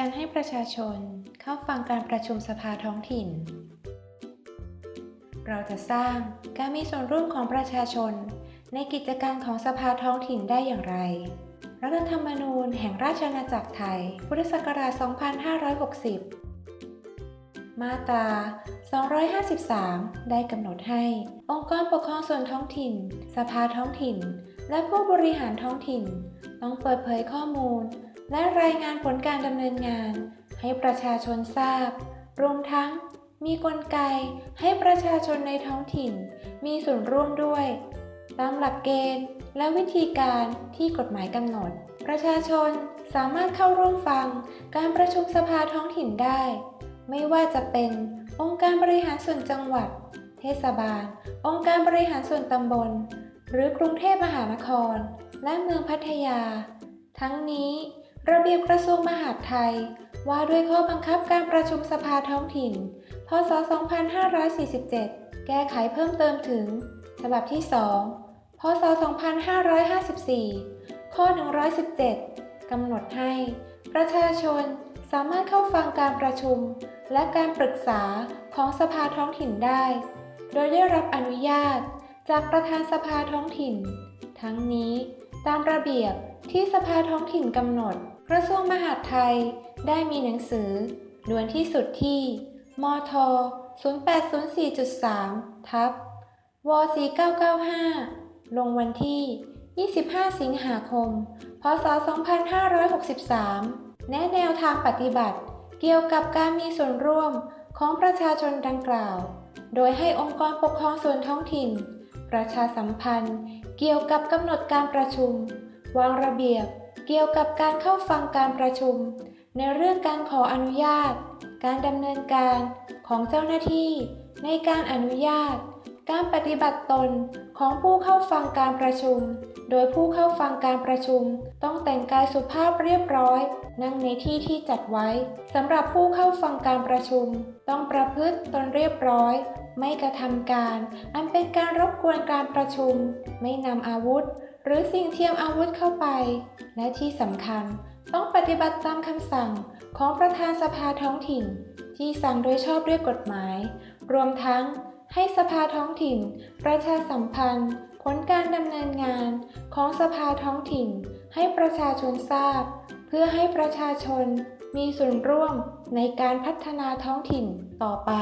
การให้ประชาชนเข้าฟังการประชุมสภาท้องถิ่น เราจะสร้างการมีส่วนร่วมของประชาชน ในกิจการของสภาท้องถิ่นได้อย่างไร รัฐธรรมนูญแห่งราชอาณาจักรไทย พุทธศักราช 2560 มาตรา 253 ได้กำหนดให้ องค์กรปกครองส่วนท้องถิ่น สภาท้องถิ่น และผู้บริหารท้องถิ่น ต้องเปิดเผยข้อมูล และรายงานผลการดำเนินงาน ให้ประชาชนทราบ รวมทั้งมีกลไกให้ประชาชนในท้องถิ่น มีส่วนร่วมด้วย ตามหลักเกณฑ์ และวิธีการที่กฎหมายกำหนด ประชาชนสามารถเข้าร่วมฟังการประชุมสภาท้องถิ่นได้ ไม่ว่าจะเป็นองค์การบริหารส่วนจังหวัด เทศบาล องค์การบริหารส่วนตำบล หรือกรุงเทพมหานคร และเมืองพัทยา ทั้งนี้ ระเบียบกระทรวงมหาดไทย ว่าด้วยข้อบังคับการประชุมสภาท้องถิ่น พศ 2547 แก้ไขเพิ่มเติมถึง ฉบับที่ 2 พศ 2554 ข้อ 117 กำหนดให้ ประชาชนสามารถเข้าฟังการประชุม และการปรึกษาของสภาท้องถิ่นได้ โดยได้รับอนุญาตจากประธานสภาท้องถิ่น ทั้งนี้ตามระเบียบที่สภาท้องถิ่นกำหนด กระทรวงมหาดไทยได้มีหนังสือด่วนที่สุดที่ มท 0804.3 ทับว4995 ลงวันที่ 25 สิงหาคม พศ 2563 แนะแนวทางปฏิบัติ เกี่ยวกับการมีส่วนร่วมของประชาชนดังกล่าว โดยให้องค์กรปกครองส่วนท้องถิ่น ประชาสัมพันธ์ เกี่ยวกับกำหนดการประชุม วางระเบียบ เกี่ยวกับการเข้าฟังการประชุม ในเรื่องการขออนุญาต การดำเนินการของเจ้าหน้าที่ ในการอนุญาต การปฏิบัติตนของผู้เข้าฟังการประชุม โดยผู้เข้าฟังการประชุม ต้องแต่งกายสุภาพเรียบร้อย นั่งในที่ที่จัดไว้สำหรับผู้เข้าฟังการประชุม ต้องประพฤติตนเรียบร้อย ไม่กระทำการ อันเป็นการรบกวนการประชุม ไม่นำอาวุธ หรือสิ่งเทียมอาวุธเข้าไป และที่สำคัญต้องปฏิบัติตามคำสั่งของประธานสภาท้องถิ่น ที่สั่งโดยชอบด้วยกฎหมาย รวมทั้งให้สภาท้องถิ่น ประชาสัมพันธ์ ผลการดำเนินงานของสภาท้องถิ่น ให้ประชาชนทราบ เพื่อให้ประชาชนมีส่วนร่วมในการพัฒนาท้องถิ่นต่อไป